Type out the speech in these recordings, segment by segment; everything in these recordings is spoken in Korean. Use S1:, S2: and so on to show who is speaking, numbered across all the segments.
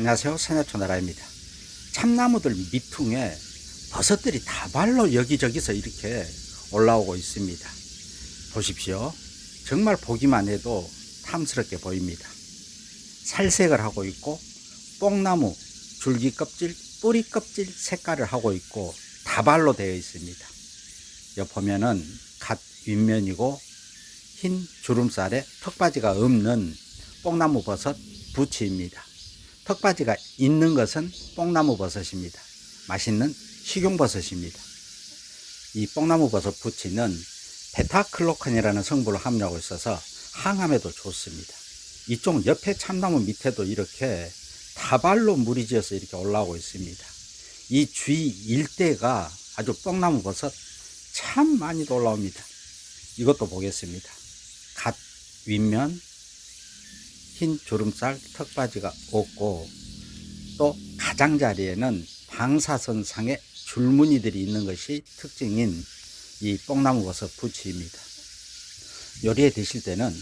S1: 안녕하세요. 세네토나라입니다. 참나무들 밑둥에 버섯들이 다발로 여기저기서 이렇게 올라오고 있습니다. 보십시오. 정말 보기만 해도 탐스럽게 보입니다. 살색을 하고 있고 뽕나무 줄기 껍질, 뿌리 껍질 색깔을 하고 있고 다발로 되어 있습니다. 옆 보면은 갓 윗면이고 흰 주름살에 턱받이가 없는 뽕나무 버섯 부치입니다. 턱받이가 있는 것은 뽕나무 버섯입니다. 맛있는 식용버섯입니다. 이 뽕나무 버섯 부치는 베타클로칸이라는 성분을 함유하고 있어서 항암에도 좋습니다. 이쪽 옆에 참나무 밑에도 이렇게 다발로 물이 지어서 이렇게 올라오고 있습니다. 이 주위 일대가 아주 뽕나무 버섯 참 많이 올라옵니다. 이것도 보겠습니다. 갓 윗면 흰 주름살 턱받이가 없고 또 가장자리에는 방사선상의 줄무늬들이 있는 것이 특징인 이 뽕나무 버섯 부치입니다. 요리에 드실 때는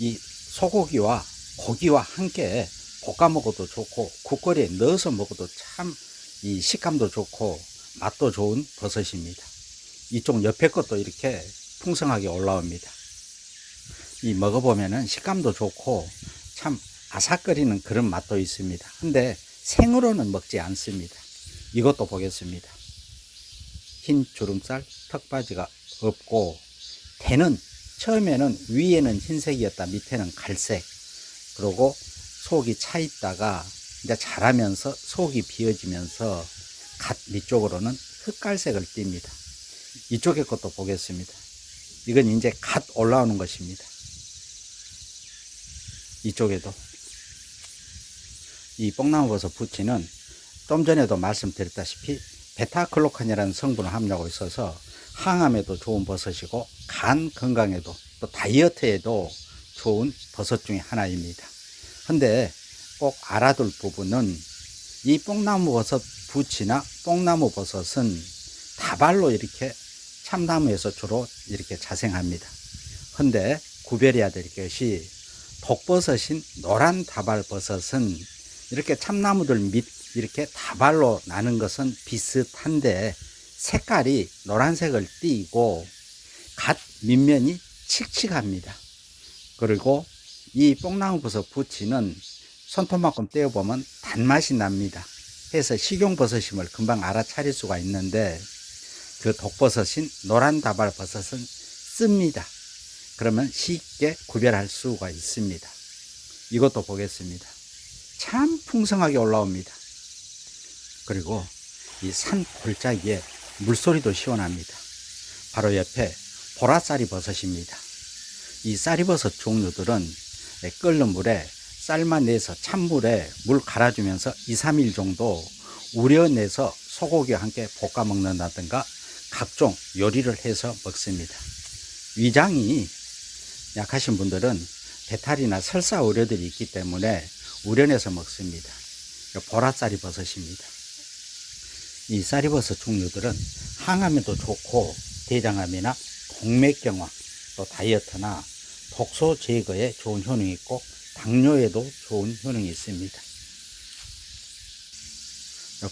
S1: 이 소고기와 고기와 함께 볶아 먹어도 좋고 국거리에 넣어서 먹어도 참 이 식감도 좋고 맛도 좋은 버섯입니다. 이쪽 옆에 것도 이렇게 풍성하게 올라옵니다. 이 먹어보면은 식감도 좋고 참 아삭거리는 그런 맛도 있습니다. 근데 생으로는 먹지 않습니다. 이것도 보겠습니다. 흰 주름살 턱받이가 없고 대는 처음에는 위에는 흰색이었다 밑에는 갈색 그리고 속이 차 있다가 이제 자라면서 속이 비어지면서 갓 밑쪽으로는 흑갈색을 띱니다. 이쪽의 것도 보겠습니다. 이건 이제 갓 올라오는 것입니다. 이쪽에도 이 뽕나무버섯 부치는 좀 전에도 말씀드렸다시피 베타클로칸이라는 성분을 함유하고 있어서 항암에도 좋은 버섯이고 간 건강에도 또 다이어트에도 좋은 버섯 중에 하나입니다. 근데 꼭 알아둘 부분은 이 뽕나무 버섯 부치나 뽕나무 버섯은 다발로 이렇게 참나무에서 주로 이렇게 자생합니다. 근데 구별해야 될 것이 독버섯인 노란 다발 버섯은 이렇게 참나무들 밑 이렇게 다발로 나는 것은 비슷한데 색깔이 노란색을 띠고 갓 밑면이 칙칙합니다. 그리고 이 뽕나무 버섯 부치는 손톱만큼 떼어보면 단맛이 납니다. 해서 식용버섯임을 금방 알아차릴 수가 있는데 그 독버섯인 노란 다발 버섯은 씁니다. 그러면 쉽게 구별할 수가 있습니다. 이것도 보겠습니다. 참 풍성하게 올라옵니다. 그리고 이 산 골짜기에 물소리도 시원합니다. 바로 옆에 보라쌀이 버섯입니다. 이 쌀이버섯 종류들은 끓는 물에 삶아내서 찬물에 물 갈아주면서 2, 3일 정도 우려내서 소고기와 함께 볶아 먹는다든가 각종 요리를 해서 먹습니다. 위장이 약하신 분들은 배탈이나 설사 우려들이 있기 때문에 우려내서 먹습니다. 보라쌀이 버섯입니다. 이 쌀이버섯 종류들은 항암에도 좋고 대장암이나 동맥경화 또 다이어트나 독소 제거에 좋은 효능이 있고 당뇨에도 좋은 효능이 있습니다.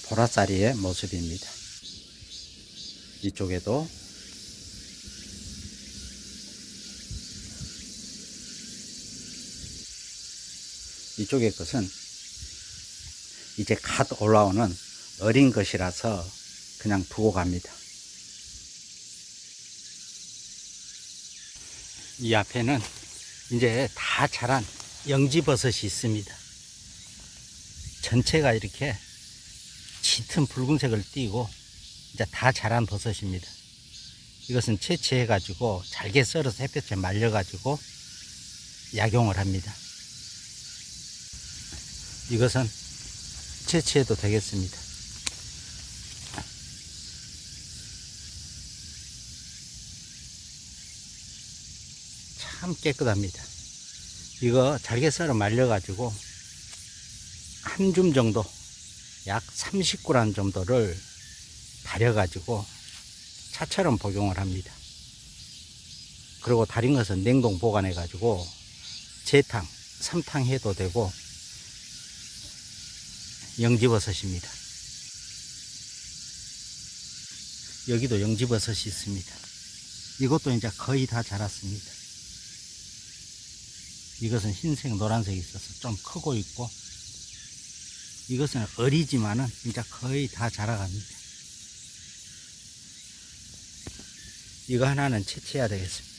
S1: 보라쌀이의 모습입니다. 이쪽에도 이쪽의 것은 이제 갓 올라오는 어린 것이라서 그냥 두고 갑니다. 이 앞에는 이제 다 자란 영지버섯이 있습니다. 전체가 이렇게 짙은 붉은색을 띠고 이제 다 자란 버섯입니다. 이것은 채취해 가지고 잘게 썰어서 햇볕에 말려 가지고 약용을 합니다. 이것은 채취해도 되겠습니다. 참 깨끗합니다. 이거 잘게 썰어 말려가지고 한 줌 정도, 약 30g 정도를 달여가지고 차처럼 복용을 합니다. 그리고 다린 것은 냉동 보관해가지고 재탕, 삼탕 해도 되고 영지버섯입니다. 여기도 영지버섯이 있습니다. 이것도 이제 거의 다 자랐습니다. 이것은 흰색, 노란색이 있어서 좀 크고 있고, 이것은 어리지만은 이제 거의 다 자라갑니다. 이거 하나는 채취해야 되겠습니다.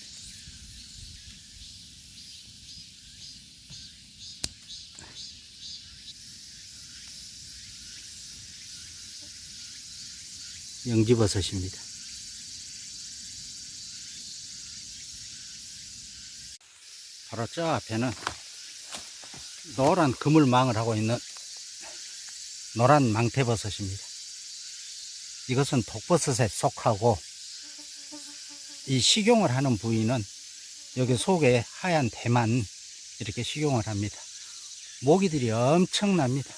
S1: 영지버섯입니다. 바로 저 앞에는 노란 그물망을 하고 있는 노란 망태버섯입니다. 이것은 독버섯에 속하고 이 식용을 하는 부위는 여기 속에 하얀 대만 이렇게 식용을 합니다. 모기들이 엄청납니다.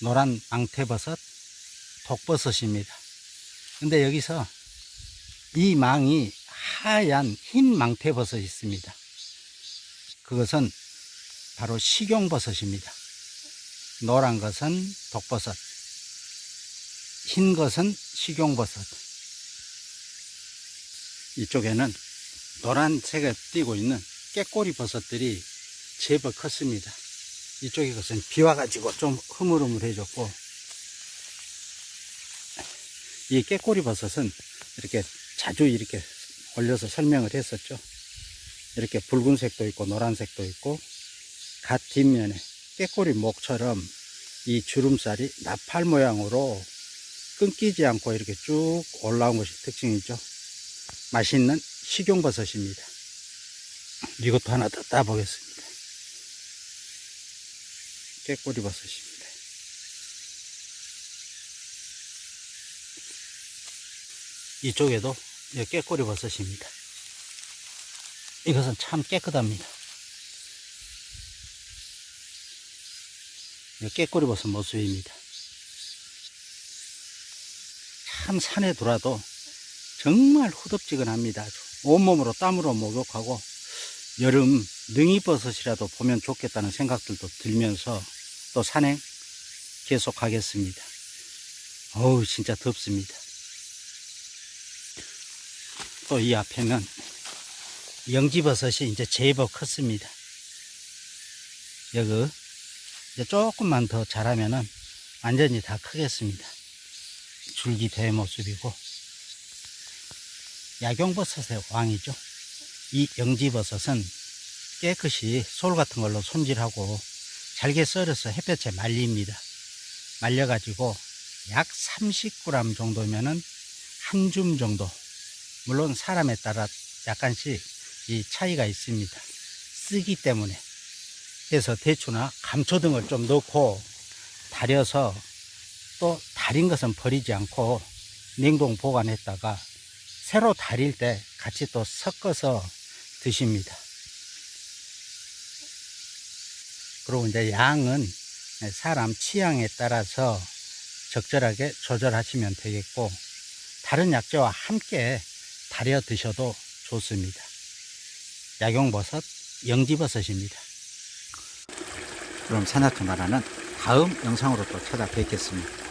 S1: 노란 망태버섯, 독버섯입니다. 근데 여기서 이 망이 하얀 흰 망태버섯이 있습니다. 그것은 바로 식용버섯입니다. 노란 것은 독버섯, 흰 것은 식용버섯. 이쪽에는 노란색에 띄고 있는 깨꼬리 버섯들이 제법 컸습니다. 이쪽에 것은 비 와가지고 좀 흐물흐물해졌고, 이 깨꼬리 버섯은 이렇게 자주 이렇게 올려서 설명을 했었죠. 이렇게 붉은색도 있고 노란색도 있고 갓 뒷면에 깨꼬리 목처럼 이 주름살이 나팔 모양으로 끊기지 않고 이렇게 쭉 올라온 것이 특징이죠. 맛있는 식용버섯입니다. 이것도 하나 더 따보겠습니다. 깨꼬리 버섯입니다. 이쪽에도 이 깨꼬리 버섯입니다. 이것은 참 깨끗합니다. 이 깨꼬리 버섯 모습입니다. 참 산에 돌아도 정말 후덥지근합니다. 온몸으로 땀으로 목욕하고 여름 능이버섯이라도 보면 좋겠다는 생각들도 들면서 또 산행 계속 하겠습니다. 어우 진짜 덥습니다. 또 이 앞에는 영지버섯이 이제 제법 컸습니다. 여기 이제 조금만 더 자라면은 완전히 다 크겠습니다. 줄기 대 모습이고 약용버섯의 왕이죠. 이 영지버섯은 깨끗이 솔 같은 걸로 손질하고 잘게 썰어서 햇볕에 말립니다. 말려가지고 약 30g 정도면은 한 줌 정도 물론 사람에 따라 약간씩 이 차이가 있습니다. 쓰기 때문에. 그래서 대추나 감초 등을 좀 넣고 달여서 또 달인 것은 버리지 않고 냉동 보관했다가 새로 달일 때 같이 또 섞어서 드십니다. 그리고 이제 양은 사람 취향에 따라서 적절하게 조절하시면 되겠고 다른 약재와 함께 달여 드셔도 좋습니다. 약용버섯, 영지버섯입니다. 그럼 산악회 나라는 다음 영상으로 또 찾아뵙겠습니다.